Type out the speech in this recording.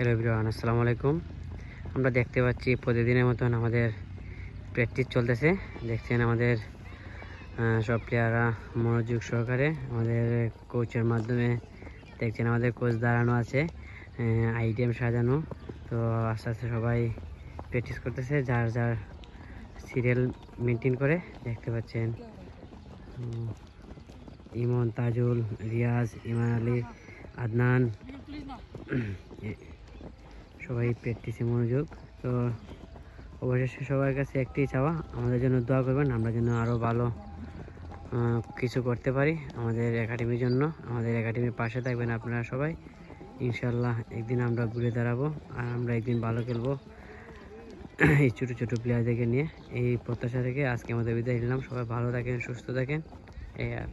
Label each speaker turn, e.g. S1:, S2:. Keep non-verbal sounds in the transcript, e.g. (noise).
S1: Hello everyone আসসালামু আলাইকুম। আমরা দেখতে পাচ্ছি প্রতিদিনের মতন আমাদের প্র্যাকটিস চলতেছে। দেখছেন আমাদের সব প্লেয়াররা মনোযোগ সহকারে আমাদের কোচের মাধ্যমে দেখছেন আমাদের কোচ দাঁড়ানো আছে আইটেম সাজানো। তো আস্তে আস্তে সবাই প্র্যাকটিস করতেছে, যার যার সিরিয়াল মেনটেন করে দেখতে পাচ্ছেন। ইমন, তাজুল, রিয়াজ, ইমান আলী, আদনান সবাই প্র্যাকটিসে মনোযোগ। তো অবশেষে সবার কাছে একটি চাওয়া, আমাদের জন্য দোয়া করবেন, আমরা যেন আরও ভালো কিছু করতে পারি আমাদের একাডেমির জন্য। আমাদের একাডেমির পাশে থাকবেন আপনারা সবাই। ইনশাল্লাহ একদিন আমরা ঘুরে দাঁড়াবো আর আমরা একদিন ভালো খেলব (clears throat) এই ছোটো ছোটো প্লেয়ারদেরকে নিয়ে। এই প্রত্যাশা থেকে আজকে আমাদের বিদায় নিলাম। সবাই ভালো থাকেন, সুস্থ থাকেন। এই আর